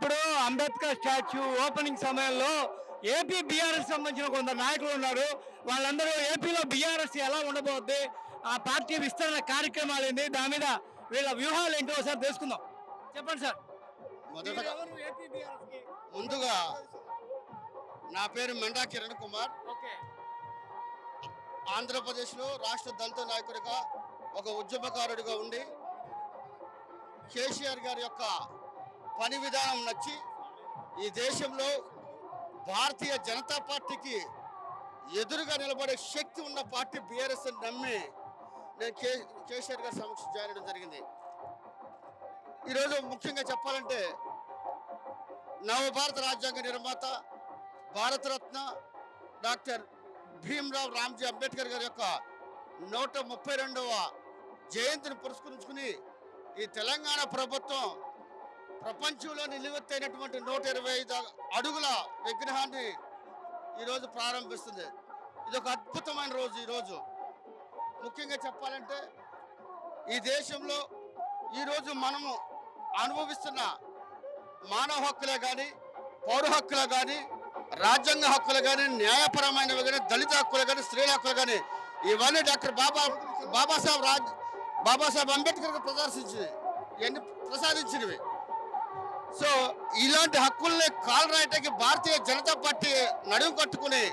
ఇప్పుడు Ambedkar statue opening సమయంలో AP BRS సంబంధించిన కొందరు నాయకులు ఉన్నారు. వాళ్ళందరూ ఏపీలో బీఆర్ఎస్ ఎలా ఉండబోద్ది? ఆ పార్టీ విస్తరణ కార్యక్రమాలు ఏంది? దాని మీద వీళ్ళ వ్యూహాలు ఏంటో ఒకసారి తెలుసుకుందాం. చెప్పండి సార్. మొదటగా? ముందుగా నా పేరు మెండా కిరణ్ కుమార్. ఆంధ్రప్రదేశ్లో రాష్ట్ర దళిత నాయకుడిగా ఒక ఉద్యమకారుడిగా ఉండి కేసీఆర్ గారి యొక్క పని విధానం నచ్చి ఈ దేశంలో భారతీయ జనతా పార్టీకి ఎదురుగా నిలబడే శక్తి ఉన్న పార్టీ బీఆర్ఎస్ అని నమ్మి నేను కే కేసీఆర్ గారి సమక్షం చేరడం జరిగింది. ఈరోజు ముఖ్యంగా చెప్పాలంటే నవభారత రాజ్యాంగ నిర్మాత భారతరత్న డాక్టర్ భీమ్రావ్ రామ్జీ అంబేద్కర్ గారి యొక్క నూట ముప్పై రెండవ జయంతిని పురస్కరించుకుని ఈ తెలంగాణ ప్రభుత్వం ప్రపంచంలో నిలువెత్తైనటువంటి నూట ఇరవై ఐదు అడుగుల విగ్రహాన్ని ఈరోజు ప్రారంభిస్తుంది. ఇది ఒక అద్భుతమైన రోజు ఈరోజు. ముఖ్యంగా చెప్పాలంటే ఈ దేశంలో ఈరోజు మనము అనుభవిస్తున్న మానవ హక్కులే కానీ పౌర హక్కులే కానీ రాజ్యాంగ హక్కులు కానీ న్యాయపరమైనవి కానీ దళిత హక్కులు కానీ స్త్రీల హక్కులు కానీ ఇవన్నీ డాక్టర్ బాబా బాబాసాహెబ్ రాజ్ బాబాసాహెబ్ అంబేద్కర్ ప్రదర్శించినవి ఇవన్నీ ప్రసాదించినవి. సో ఇలాంటి హక్కుల్ని కాలరాయటానికి భారతీయ జనతా పార్టీ నడుము కట్టుకుని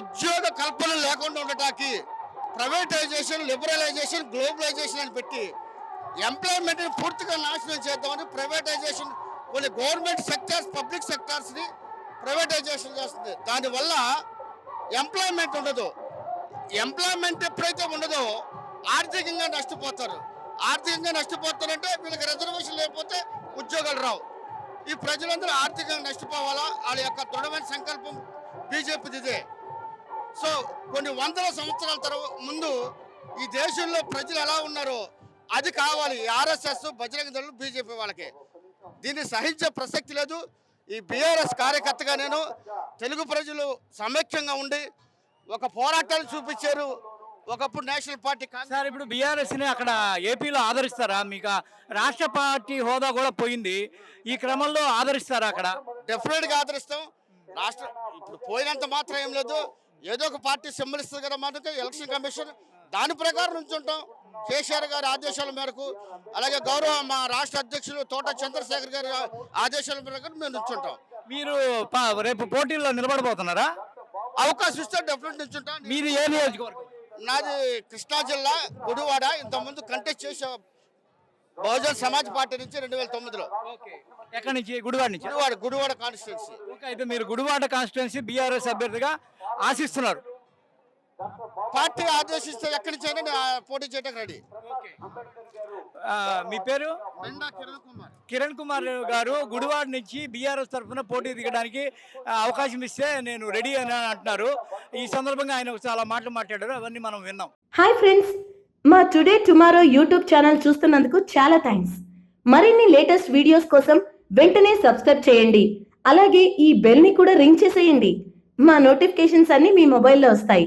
ఉద్యోగ కల్పన లేకుండా ఉండటానికి ప్రైవేటైజేషన్ లిబరలైజేషన్ గ్లోబలైజేషన్ అని పెట్టి ఎంప్లాయ్మెంట్ని పూర్తిగా నాశనం చేద్దామని ప్రైవేటైజేషన్ కొన్ని గవర్నమెంట్ సెక్టార్స్ పబ్లిక్ సెక్టార్స్ని ప్రైవేటైజేషన్ చేస్తుంది. దానివల్ల ఎంప్లాయ్మెంట్ ఉండదు. ఎంప్లాయ్మెంట్ ఎప్పుడైతే ఉండదో ఆర్థికంగా నష్టపోతారు. ఆర్థికంగా నష్టపోతారంటే వీళ్ళకి రిజర్వేషన్ లేకపోతే ఉద్యోగాలు రావు. ఈ ప్రజలందరూ ఆర్థికంగా నష్టపోవాలా? వాళ్ళ యొక్క దృఢమైన సంకల్పం బీజేపీది ఇదే సో కొన్ని వందల సంవత్సరాల తర్వాత ముందు ఈ దేశంలో ప్రజలు ఎలా ఉన్నారో అది కావాలి. ఆర్ఎస్ఎస్ బజరంగ దళం బీజేపీ వాళ్ళకి. దీన్ని సహించే ప్రసక్తి లేదు. ఈ బీఆర్ఎస్ కార్యకర్తగా నేను తెలుగు ప్రజలు సమైక్యంగా ఉండి ఒక పోరాటాలు చూపించారు. ఒకప్పుడు నేషనల్ పార్టీ సార్ ఇప్పుడు బీఆర్ఎస్ని అక్కడ ఏపీలో ఆదరిస్తారా? మీకు రాష్ట్ర పార్టీ హోదా కూడా పోయింది. ఈ క్రమంలో ఆదరిస్తారా అక్కడ? డెఫినెట్గా ఆదరిస్తాం. రాష్ట్ర ఇప్పుడు పోయినంత మాత్రం ఏం లేదు. ఏదో ఒక పార్టీ సింబల్ ఇస్తుంది కదా మనకు ఎలక్షన్ కమిషన్ దాని ప్రకారం నుంచుంటాం. కేసీఆర్ గారి ఆదేశాల మేరకు అలాగే గౌరవ మా రాష్ట్ర అధ్యక్షులు తోట చంద్రశేఖర్ గారి ఆదేశాల మేరకు మేము నుంచుంటాం. మీరు రేపు పోటీల్లో నిలబడబోతున్నారా? అవకాశం ఇస్తే డెఫినెట్ నుంచుంటాం. మీది ఏ నియోజకవర్గం? నాది కృష్ణా జిల్లా గుడివాడ. ఇంతకుముందు కంటెస్ట్ చేసే బహుజన్ సమాజ్ పార్టీ నుంచి రెండు వేల తొమ్మిదిలో. ఎక్కడి నుంచి? గుడివాడ నుంచి? గుడివాడ గుడివాడ కాన్స్టిట్యున్సీ ఓకే అయితే మీరు గుడివాడ కాన్స్టిట్యున్సీ బీఆర్ఎస్ అభ్యర్థిగా ఆశిస్తున్నారు. పార్టీ ఆదేశిస్తే ఎక్కడి నుంచి పోటీ చేయడానికి రెడీ. మీ పేరు? కిరణ్ కుమార్. కిరణ్ కుమార్ గారు గుడివాడ నుంచి బీఆర్ఎస్ తరఫున పోటీ దిగడానికి అవకాశం ఇస్తే నేను రెడీ అని అంటున్నారు. ఈ సందర్భంగా ఆయన చాలా మాటలు మాట్లాడారు అవన్నీ మనం విన్నాం. హాయ్ ఫ్రెండ్స్ మా టుడే టుమారో యూట్యూబ్ ఛానల్ చూస్తున్నందుకు చాలా థ్యాంక్స్. మరిన్ని లేటెస్ట్ వీడియోస్ కోసం వెంటనే సబ్స్క్రైబ్ చేయండి. అలాగే ఈ బెల్ని కూడా రింగ్ చేసేయండి. మా నోటిఫికేషన్స్ అన్ని మీ మొబైల్లో వస్తాయి.